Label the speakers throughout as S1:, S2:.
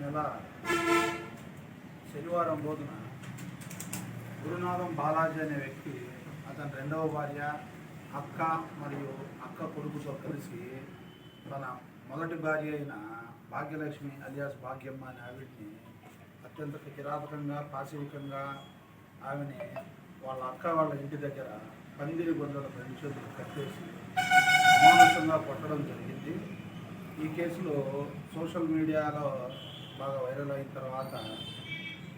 S1: నెల శనివారం రోజున గురునాథం బాలాజీ అనే వ్యక్తి అతని రెండవ భార్య అక్క మరియు అక్క కొడుకుతో కలిసి తన మొదటి భార్య అయిన భాగ్యలక్ష్మి అలియాస్ భాగ్యమ్మ అనే ఆవిడ్ని అత్యంత కిరాతకంగా పాశవికంగా ఆమెని వాళ్ళ అక్క వాళ్ళ ఇంటి దగ్గర పందిరి గొంతుల రెండు చేతులు కట్టేసి అమానుషంగా కొట్టడం జరిగింది. ఈ కేసులో సోషల్ మీడియాలో బాగా వైరల్ అయిన తర్వాత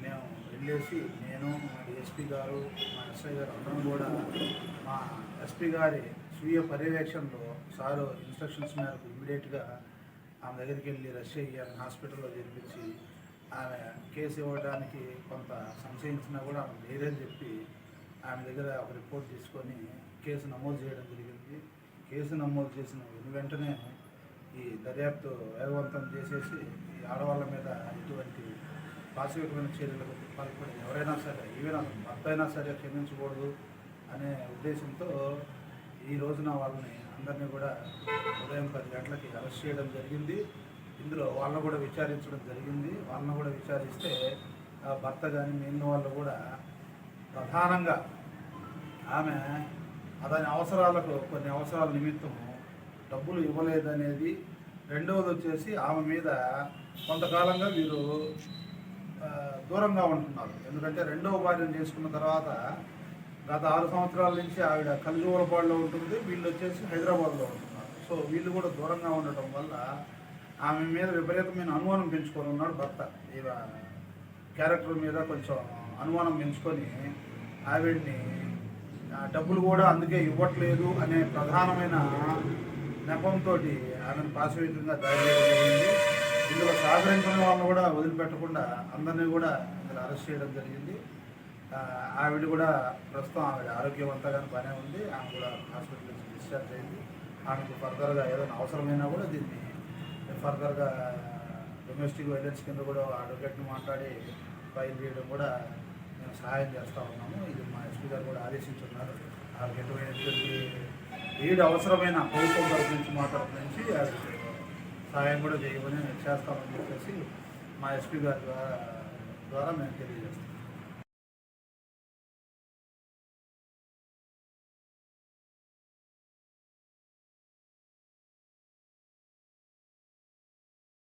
S1: మేము వెళ్ళేసి నేను మా ఎస్పీ గారు మా ఎస్ఐ గారు అందరం కూడా మా ఎస్పీ గారి స్వీయ పర్యవేక్షణలో సారు ఇన్స్ట్రక్షన్స్ మేరకు ఇమీడియట్గా ఆమె దగ్గరికి వెళ్ళి రష్ అయ్యి ఆమె హాస్పిటల్లో చేర్పించి ఆమె కేసు ఇవ్వడానికి కొంత సంశయించినా కూడా ఆమె లేదని చెప్పి ఆమె దగ్గర ఒక రిపోర్ట్ తీసుకొని కేసు నమోదు చేయడం జరిగింది. కేసు నమోదు చేసిన వెంటనే ఈ దర్యాప్తు వేగవంతం చేసేసి ఈ ఆడవాళ్ళ మీద ఎటువంటి పాశవికమైన చర్యలకు పాల్పడి ఎవరైనా సరే ఈవెన్ అసలు భర్త అయినా సరే క్షమించకూడదు అనే ఉద్దేశంతో ఈ రోజున వాళ్ళని అందరినీ కూడా ఉదయం పది గంటలకి అరెస్ట్ చేయడం జరిగింది. ఇందులో వాళ్ళని కూడా విచారించడం జరిగింది. వాళ్ళని కూడా విచారిస్తే ఆ భర్త కానీ మిగిలిన వాళ్ళు కూడా ప్రధానంగా ఆమె అతని అవసరాలకు కొన్ని అవసరాల నిమిత్తము డబ్బులు ఇవ్వలేదనేది రెండవది వచ్చేసి ఆమె మీద కొంతకాలంగా వీరు దూరంగా ఉంటున్నారు. ఎందుకంటే రెండవ భార్యను చేసుకున్న తర్వాత గత ఆరు సంవత్సరాల నుంచి ఆవిడ కలిజూలపాడులో ఉంటుంది వీళ్ళు వచ్చేసి హైదరాబాద్లో ఉంటున్నారు. సో వీళ్ళు కూడా దూరంగా ఉండటం వల్ల ఆమె మీద విపరీతమైన అనుమానం పెంచుకొని ఉన్నాడు భర్త. ఈ క్యారెక్టర్ మీద కొంచెం అనుమానం పెంచుకొని ఆవిడ్ని డబ్బులు కూడా అందుకే ఇవ్వట్లేదు అనే ప్రధానమైన నెపంతో ఆమెను పాశవికంగా దాడి చేయడం జరిగింది. ఇందులో సహకరించిన వాళ్ళని కూడా వదిలిపెట్టకుండా అందరినీ కూడా ఇందులో అరెస్ట్ చేయడం జరిగింది. ఆవిడ కూడా ప్రస్తుతం ఆవిడ ఆరోగ్యవంతంగానే బాగానే ఉంది. ఆమె కూడా హాస్పిటల్ నుంచి డిశ్చార్జ్ అయింది. ఆమెకు ఫర్దర్గా ఏదైనా అవసరమైనా కూడా దీన్ని ఫర్దర్గా డొమెస్టిక్ వైలెన్స్ కింద కూడా అడ్వకేట్ని మాట్లాడి ఫైల్ చేయడం కూడా మేము సహాయం చేస్తూ ఉన్నాము. ఇది మా ఎస్పీ గారు కూడా ఆదేశించున్నారు. ఆమెకు ఎటువంటిటువంటి వీడు అవసరమైన ప్రభుత్వం తరఫు నుంచి మా తరఫు నుంచి సహాయం కూడా చేయమని చేస్తామని చెప్పేసి మా ఎస్పీ గారి ద్వారా ద్వారా మేము తెలియజేస్తాం